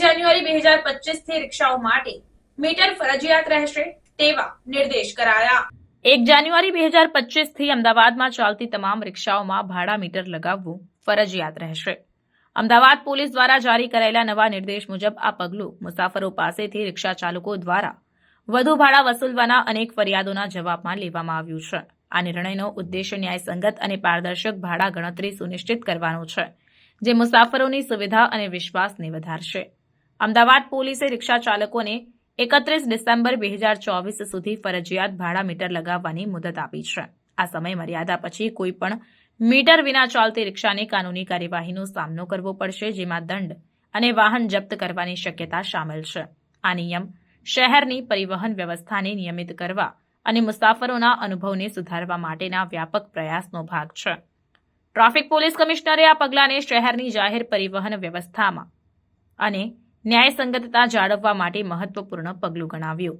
જાન્યુઆરી બે હજાર પચીસથી રિક્ષાઓ માટે મીટર ફરજિયાત રહેશે તેવા નિર્દેશ કરાયા. એક જાન્યુઆરી બે હજાર પચીસથી અમદાવાદમાં ચાલતી તમામ રિક્ષાઓમાં ભાડા મીટર લગાવવું ફરજિયાત રહેશે. અમદાવાદ પોલીસ દ્વારા જારી કરાયેલા નવા નિર્દેશ મુજબ આ પગલું મુસાફરો પાસેથી રિક્ષા ચાલકો દ્વારા વધુ ભાડા વસૂલવાના અનેક ફરિયાદોના જવાબમાં લેવામાં આવ્યું છે. આ નિર્ણયનો ઉદ્દેશ્ય ન્યાયસંગત અને પારદર્શક ભાડા ગણતરી સુનિશ્ચિત કરવાનો છે. જે મુસાફરોની સુવિધા અને વિશ્વાસને વધારશે. અમદાવાદ પોલીસે રિક્ષા ચાલકોને એકત્રીસ ડિસેમ્બર બે હજાર ચોવીસ સુધી ફરજિયાત ભાડા મીટર લગાવવાની મુદત આપી છે. આ સમય મર્યાદા પછી કોઈ પણ મીટર વિના ચાલતી રિક્ષાને કાનૂની કાર્યવાહીનો સામનો કરવો પડશે, જેમાં દંડ અને વાહન જપ્ત કરવાની શક્યતા સામેલ છે. આ નિયમ શહેરની પરિવહન વ્યવસ્થાને નિયમિત કરવા અને મુસાફરોના અનુભવને સુધારવા માટેના વ્યાપક પ્રયાસનો ભાગ છે. ટ્રાફિક પોલીસ કમિશનરે આ પગલાંને શહેરની જાહેર પરિવહન વ્યવસ્થામાં અને ન્યાયસંગતતા જાળવવા માટે મહત્વપૂર્ણ પગલું ગણાવ્યું.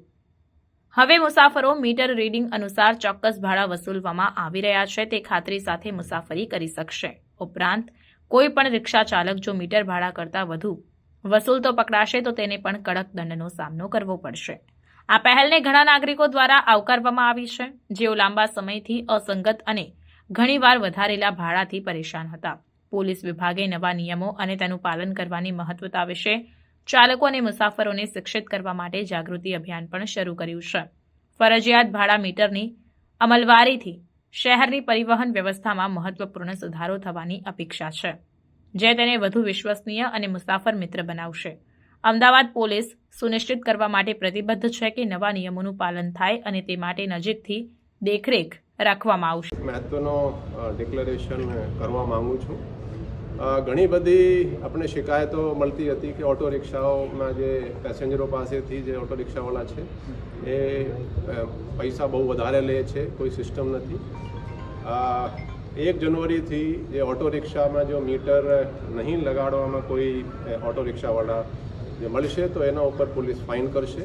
હવે મુસાફરો મીટર રીડિંગ અનુસાર ચોક્કસ ભાડા વસૂલવામાં આવી રહ્યા છે, તે ખાતરી સાથે મુસાફરી કરી શકશે. ઉપરાંત, કોઈ પણ રિક્ષા ચાલક જો મીટર ભાડા કરતાં વધુ વસૂલતો પકડાશે, તો તેને પણ કડક દંડનો સામનો કરવો પડશે. આ પહેલને ઘણા નાગરિકો દ્વારા આવકારવામાં આવી છે. જેઓ લાંબા સમયથી અસંગત અને ઘણીવાર વધારેલા ભાડાથી પરેશાન હતા. પોલીસ વિભાગે નવા નિયમો અને તેનું પાલન કરવાની મહત્વતા વિશે ચાલકો અને મુસાફરોને શિક્ષિત કરવા માટે જાગૃતિ અભિયાન પણ શરૂ કર્યું છે. ફરજિયાત ભાડા મીટરની અમલવારીથી શહેરની પરિવહન વ્યવસ્થામાં મહત્વપૂર્ણ સુધારો થવાની અપેક્ષા છે, જે તેને વધુ વિશ્વસનીય અને મુસાફર મિત્ર બનાવશે. અમદાવાદ પોલીસ સુનિશ્ચિત કરવા માટે પ્રતિબદ્ધ છે કે નવા નિયમોનું પાલન થાય અને તે માટે નજીકથી દેખરેખ રાખવામાં આવશે. મહત્વનો ડિક્લેરેશન કરવા માંગુ છું. ઘણી બધી આપણે શિકાયતો મળતી હતી કે ઓટો રિક્ષાઓમાં જે પેસેન્જરો પાસેથી જે ઓટો રિક્ષાવાળા છે, એ પૈસા બહુ વધારે લે છે, કોઈ સિસ્ટમ નથી. એક જનવરીથી જે ઓટો રિક્ષામાં જો મીટર નહીં લગાડવામાં કોઈ ઓટો રિક્ષાવાળા જે મળશે તો એના ઉપર પોલીસ ફાઇન કરશે.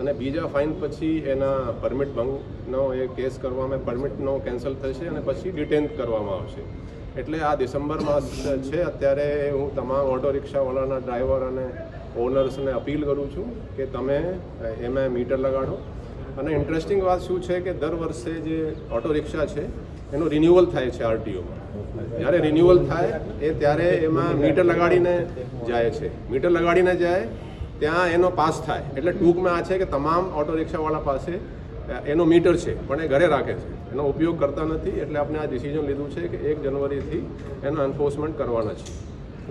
અને બીજા ફાઇન પછી એના પરમિટ ભંગનો એ કેસ કરવામાં પરમિટનો કેન્સલ થશે અને પછી ડિટેન કરવામાં આવશે. એટલે આ ડિસેમ્બર માસ છે, અત્યારે હું તમામ ઓટો રિક્ષાવાળાના ડ્રાઈવર અને ઓનર્સને અપીલ કરું છું કે તમે એમાં મીટર લગાડો. અને ઇન્ટરેસ્ટિંગ વાત શું છે કે દર વર્ષે જે ઓટો રિક્ષા છે, એનું રિન્યુઅલ થાય છે આરટીઓમાં જ્યારે રિન્યુઅલ થાય, એ ત્યારે એમાં મીટર લગાડીને જાય છે. મીટર લગાડીને જાય ત્યાં એનો પાસ થાય. એટલે ટૂંકમાં આ છે કે તમામ ઓટો રિક્ષાવાળા પાસે એનો મીટર છે, પણ એ ઘરે રાખે છે. એનો ઉપયોગ કરતા નથી, એટલે આપણે આ ડિસિઝન લીધું છે કે એક જનવરીથી એનો એન્ફોર્સમેન્ટ કરવાના છે.